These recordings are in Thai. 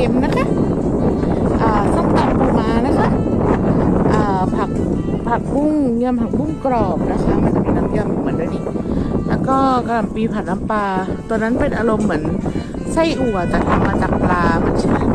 ค็มนะคะส้มตำปูมานะคะผักผักบุ้งยำผักบุ้งกรอบนะคะ มันจะมีน้ำยำเหมือนด้วยนี่แล้วก็กระหล่ำปีผัดน้ำปลาตัวนั้นเป็นอารมณ์เหมือนไส้อั่วแต่ทำมาจากปลามันชื่อ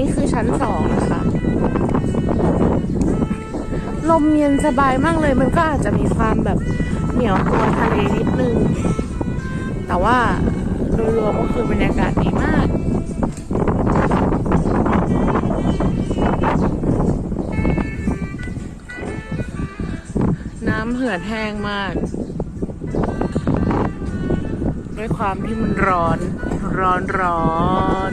นี้คือชั้นสองนะคะ ลมเย็นสบายมากเลย มันก็อาจจะมีความแบบเหนียวตัวทะเลนิดนึง แต่ว่าโดยรวมก็คือบรรยากาศดีมากน้ำเหือดแห้งมาก ด้วยความที่มันร้อน ร้อนร้อน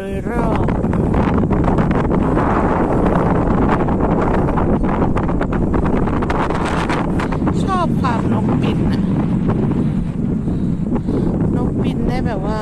ดยรอบชอบความนกบินอะนกบินได้แบบว่า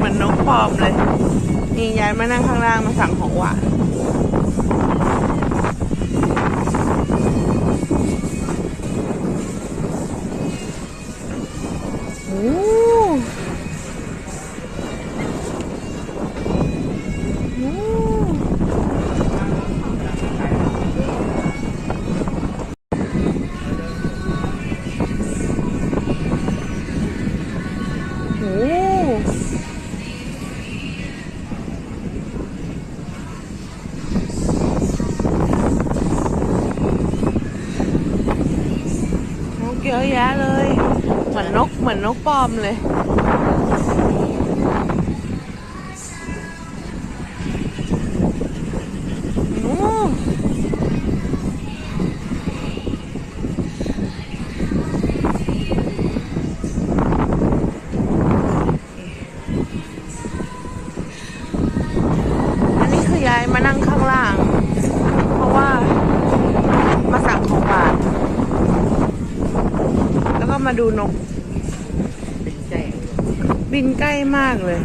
เหมือนนกปลอมเลย นี่ย้ายมานั่งข้างล่างมาสั่งของหวาน เยอะแยะเลย เหมือนนกเหมือนนกปลอมเลย โอ้อันนี้คือย้ายมานั่งข้างล่าง เพราะว่ามาสั่งของหวาน แล้วก็ มาดูนกเป็นแจ้งบินใกล้มากเลย